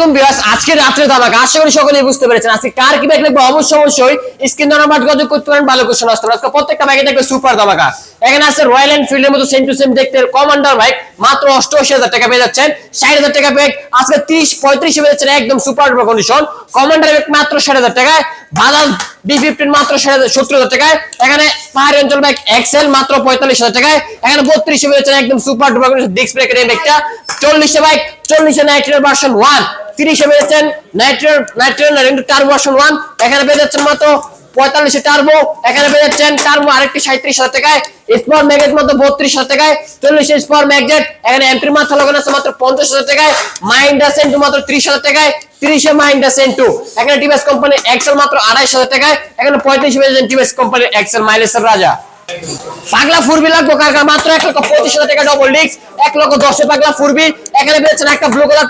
আলাইকুম বিয়াস আজকে রাত্রে ধামাকা আশা করি সকলেই বুঝতে পেরেছেন। আজকে কার কি ব্যাগ লাগবে? অবশ্যই অবশ্যই স্ক্রিন নাম্বার যোগাযোগ করতে পারেন। ভালো কোশ্চেন আসতে আজকে প্রত্যেকটা ব্যাগে দেখবে সুপার ধামাকা এখানে আছে রয়্যাল এনফিল্ডের মতো সেম টু সেম দেখতে কমান্ডার বাইক মাত্র অষ্টআশি হাজার টাকা পেয়ে যাচ্ছেন। ষাট হাজার টাকা ব্যাগ আজকে তিরিশ, পঁয়ত্রিশ পেয়ে যাচ্ছেন একদম সুপার কন্ডিশন কমান্ডার ব্যাগ মাত্র ষাট হাজার টাকায় বাজাজ বি ফিফটিন মাত্র সত্তর হাজার টাকায় এখানে পাহাড়ি অঞ্চল ব্যাগ এক্সেল মাত্র পঁয়তাল্লিশ হাজার টাকায় এখানে বত্রিশে পেয়েছেন একদম সুপার ডুপার ডিস্ক ব্রেকের এই ব্যাগটা চল্লিশে বাইক চল্লিশে নাইট্রের ভার্সন ওয়ান তিরিশে পেয়েছেন ভার্সন ওয়ান এখানে পেয়ে যাচ্ছেন মাত্র পঁয়তাল্লিশে টার্বো এখানে পেয়ে যাচ্ছেন টার্বো আরেকটি সাঁত্রিশ হাজার টাকায় স্পর ম্যাগেট মাত্র বত্রিশ হাজার টাকায় স্পর ম্যাগজেট এখানে এন্ট্রি মাত্র লাগানো আছে মাত্র পঞ্চাশ হাজার টাকায় মাইন্ডা সেন্টু মাত্র ত্রিশ হাজার টাকায়, তিরিশে এখানে টিভিএস কোম্পানি এক্সেল মাত্র আড়াইশ হাজার টাকায়, এখানে পঁয়ত্রিশ পেয়েছেন টিভিএস কোম্পানি এক্সেল মাইলেসের রাজা। পাগলা ফুরবি লাগবো মাত্র এক লক্ষ পঁচিশ হাজার টাকা ডবল ডিস্ক এক লক্ষ দশে পাগলা ফুরবি এখানে পেয়েছেন একটা ব্লু কালার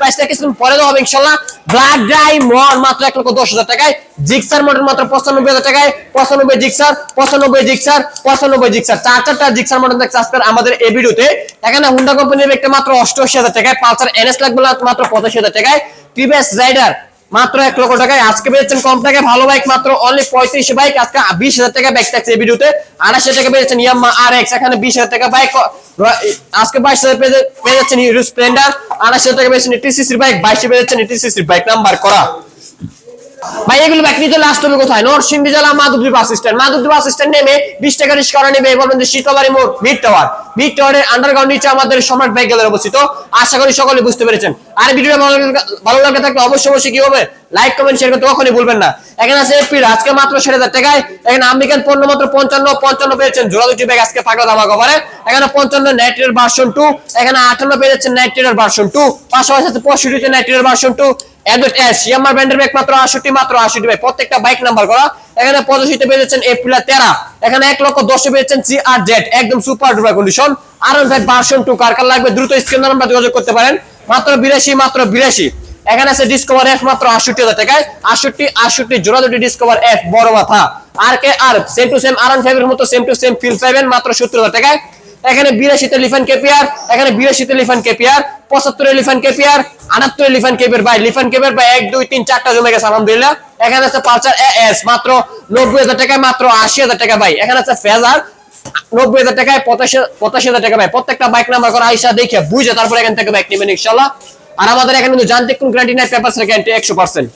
প্রাইসটা কিছুদিন পরে ইনশাল্লাহ ব্ল্যাক ডায়মন্ড মাত্র এক লক্ষ দশ হাজার টাকায় জিক্সার মডেল মাত্র পঁচানব্বই হাজার টাকায়, পঁচানব্বই জিক্সার পঁচানব্বই জিক্সার পঁচানব্বই জিক্সার চার চারটা জিক্সার মডেল দেখছে আজকের আমাদের এই ভিডিওতে। এখানে হুন্ডা কোম্পানির একটা মাত্র অষ্টআশি হাজার টাকায়, পালসার এনএস লাগবে মাত্র পঁচাশি হাজার টাকায়। টিভিএস রাইডার মাত্র এক লক্ষ টাকায়। আজকে পেয়েছেন কম টাকায় ভালো বাইক মাত্র অনলি পঁয়ত্রিশ বাইক আজকে বিশ হাজার টাকা বাইক থাকছে এই ভিডিওতে আড়াইশো টাকা পেয়েছেন ইয়াম্মা আর এক্স এখানে বিশ হাজার টাকা বাইক আজকে বাইশ হাজার পেয়ে- যাচ্ছেন স্প্লেন্ডার আড়াইশো টাকা পেয়েছেন টিসিসির বাইক বাইশে পেয়ে যাচ্ছেন টিসিসির বাইক নাম্বার করা। ভাই, এগুলো ব্যাক নিতে লাস্ট হবে কোথায়? নরসিংদী জেলা Madhabdi bus stand. Madhabdi bus stand নেমে বিশ টাকা রিক্সা নেবে বলবেন যে শীতবাড়ি মোড় মিড টাওয়ার মিড টাওয়ারের আন্ডারগ্রাউন্ড নিচে আমাদের সম্রাট বাইক গ্যালারি অবস্থিত। আশা করি সকলে বুঝতে পেরেছেন। আর ভিডিওটা ভালো লাগে থাকলে অবশ্যই অবশ্যই কি হবে? লাইক কমেন্ট শেয়ার করতে কখনই ভুলবেন না। এখানে আছে এপির আজকে মাত্র ষাট হাজার টাকায়। এখানে আমেরিকান পণ্য মাত্র পঞ্চান্ন পঞ্চান্ন পেয়েছেন জোড়া দুটি ব্যাগ, আজকে ফাঁকা দামা কভারে এখানে পঞ্চান্ন নাইট্রের ভার্সন টু এখানে আটান্ন পেয়ে যাচ্ছেন নাইট্রের ভার্সন টু পাশাপাশি আছে পঁয়ষট্টিতে নাইট্রের ভার্সন টু অ্যাডভেট এস ইয়ামার ব্র্যান্ডের ব্যাগ মাত্র আটষট্টি, মাত্র আশিটি ব্যাগ প্রত্যেকটা বাইক নাম্বার করা। এখানে পঁচাশিতে পেয়েছেন এপ্রিল তেরা, এখানে এক লক্ষ দশে পেয়েছেন সি আর জেড একদম সুপার ডুপার কন্ডিশন আর ভাই ভার্সন টু কার কার লাগবে দ্রুত স্ক্রিন নাম্বার যোগাযোগ করতে পারেন। মাত্র বিরাশি মাত্র বিরাশি। এখানে আছে ডিসকভার এফ মাত্র আটষট্টি হাজার টাকায়। আটষট্টি আটষট্টি জোড়া দুটি ডিসকভার এফ বড় মাথা। আর কে আর সেম টু সেম আর ফাইভ এর মতো সেম টু সেম ফিল পাইবেন মাত্র সত্তর হাজার টাকায়। এখানে বিরাশিতে লিফান কেপিয়ার এখানে বিরাশিতে লিফান কেপিয়ার পঁচাত্তরে লিফান কেপিয়ার আটাত্তরে লিফান কেপিয়ার ভাই লিফান কেপিয়ার ভাই, এক, দুই, তিন, চারটা জমে গেছে, আলহামদুলিল্লাহ। এখানে আছে পালসার এস মাত্র নব্বই হাজার টাকায়, মাত্র আশি হাজার টাকা ভাই। এখানে আছে ফেজার নব্বই হাজার টাকায়, পঁচাশি পঁচাশি হাজার টাকা ভাই। প্রত্যেকটা বাইক নাম্বার করে আইসা দেখে বুঝে তারপরে এখান থেকে বাইক নেবেন, ইনশাল্লাহ। আর আমাদের এখানে কিন্তু যান্ত্রিক কোন গ্যারান্টি নাই পেপার গ্যারান্টি একশো পার্সেন্ট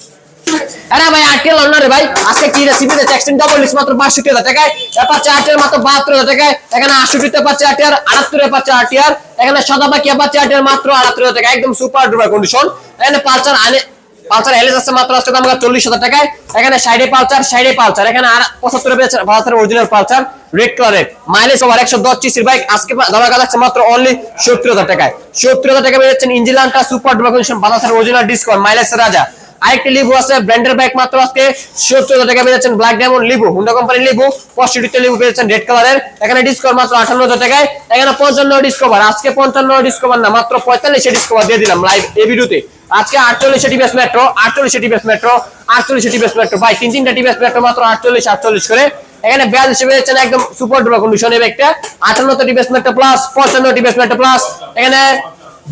আরে ভাই, আটকে লন রে ভাই। আজকে কি রেসিপি দিচ্ছে এক্সটেন্ড ডাবল লিস্ট মাত্র 62 হাজার টাকায়? এটা চার্টের মাত্র 72 হাজার টাকায়। এখানে 68 তে পাচ্ছে আর 78 এ পাচ্ছে আর এখানে সাদা বাকি পাচ্ছে আর মাত্র 78 হাজার টাকা একদম সুপার ডুপার কন্ডিশন এখানে পালসার আনে পালসার এলএস আছে মাত্র আজকে দাম 40 হাজার টাকায়। এখানে সাইডে পালসার সাইডে পালসার। এখানে আর 75 পেয়েছে পালসার অরিজিনাল পালসার রেড কালারের মাইলেজ ওভার 110 সিসির বাইক আজকে দাম যাচ্ছে মাত্র অনলি 70 হাজার টাকায়। 70 হাজার টাকা পেয়েছেন ইঞ্জিলানটা super duper condition Pulsar original discount mileage রাজা। আরেকটি লিবু আছে, ব্র্যান্ডের বাইক মাত্র আজকে সত্তর টাকা পেয়েছেন ব্ল্যাক ডায়মন্ড লিবু হুন্ডা কোম্পানির লিবু পঁয়ষট্টিতে লিবু পেয়েছেন রেড কালারের এখানে ডিসকভার মাত্র আঠান্ন টাকায়। এখানে পঞ্চান্ন ডিসকভার আজকে পঞ্চান্ন ডিসকভার না, মাত্র পঁয়তাল্লিশে ডিসকভার দিয়ে দিলাম লাইভ এই ভিডিওতে। আজকে আটচল্লিশে টিভিএস মেট্রো আটচল্লিশে টিভিএস মেট্রো আটচল্লিশে টিভিএস মেট্রো ভাই, তিন তিনটা টিভিএস মেট্রো মাত্র আটচল্লিশ আটচল্লিশ করে। এখানে বিয়াল্লিশে পেয়েছেন একদম সুপার ডুপার কন্ডিশন এই ব্যাগটা আটান্নতে টিভিএস মেট্রো প্লাস পঞ্চান্ন টিভিএস মেট্রো প্লাস এখানে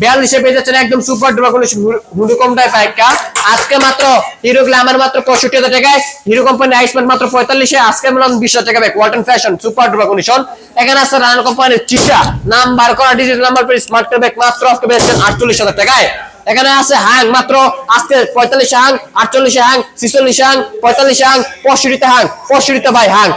বিয়াল্লিশে পেয়ে যাচ্ছেন একদম সুপার ডুপার কন্ডিশন আজকে মাত্র হিরো গ্ল্যামার মাত্র পঁয়ষট্টি হাজার টাকায়। হিরো কোম্পানি আইসম্যান মাত্র পঁয়তাল্লিশে আজকে মিলাম বিশ হাজার টাকা ফ্যাশন সুপার ডুপার এখানে আছে রান কোম্পানির চিটা নাম্বার করা ডিজিটাল নাম্বার পেয়ে স্মার্ট ব্যাগ মাত্র আজকে আটচল্লিশ হাজার টাকায়। এখানে আছে হ্যাং মাত্র আজকে পঁয়তাল্লিশ হ্যাং আটচল্লিশে হ্যাং ছিচল্লিশ হ্যাং পঁয়তাল্লিশ হ্যাং পঁয়ষট্টিতে হ্যাং পঁয়ষট্টিতে ভাই হ্যাং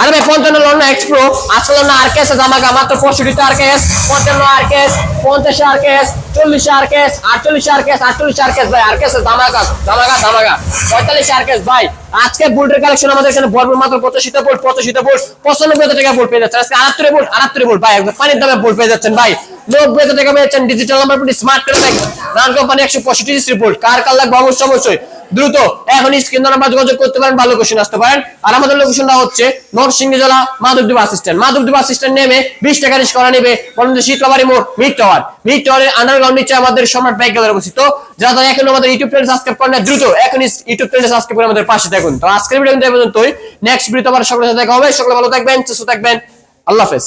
আরে ভাই, পঞ্চান্ন লন্না এক্সপ্রো আজকে না আর কেস জামাগা মাত্র পঁয়ষট্টিতে আর কেস পঞ্চান্ন আর কেস পঞ্চাশ আর কেস চল্লিশ আর কেস আটচল্লিশ আর কেস আটচল্লিশ আর কেস ভাই আর কেস জামাগা জামাগা জামাগা পঁয়তাল্লিশ আর কেস ভাই, আজকে বুলেটের কালেকশন আমাদের এখানে ভরপুর মাত্র পঁচাশিতে বোল্ট পঁচাশিতে বোল্ট পঁচানব্বই হাজার টাকা বোল্ট পেয়ে যাচ্ছেন। আজকে আটাত্তরে বোল্ট আটাত্তরে বোল্ট ভাই, একদম পানির দামে বোল্ট পেয়ে যাচ্ছেন, ভাই। নব্বই হাজার টাকা পেয়েছেন ডিজিটাল নাম্বার স্মার্ট করে নান কোম্পানি একশো পঁয়ষট্টি বোল্ট কার কার লাগবে? অবশ্যই অবশ্যই। দ্রুত। এখন স্ক্রিন নাম্বার যোগাযোগ করতে পারেন, ভালো কোশ্চেন আসতে পারেন। আর আমাদের লোকেশনটা হচ্ছে নরসিংদী জেলা Madhabdi bus stand Madhabdi bus stand নেমে বিশ টাকা রিস্ক করা নেবে যে শীতলাবাড়ি মোড় মিড টাওয়ার মিড টাওয়ারের আন্ডারগ্রাউন্ড নিচে আমাদের সম্রাট বাইক গ্যালারি অবস্থিত। যারা তারা এখন আমাদের ইউটিউব চ্যানেল সাবস্ক্রাইব করেন দ্রুত এখন ইউটিউব চ্যানেল সাবস্ক্রাইব করে আমাদের পাশে থাকুন। তো আজকের ভিডিও পর্যন্তই। নেক্সট ভিডিও আবার সকলের সাথে দেখা হবে। সকলে ভালো থাকবেন, সুস্থ থাকবেন। আল্লাহ হাফেজ।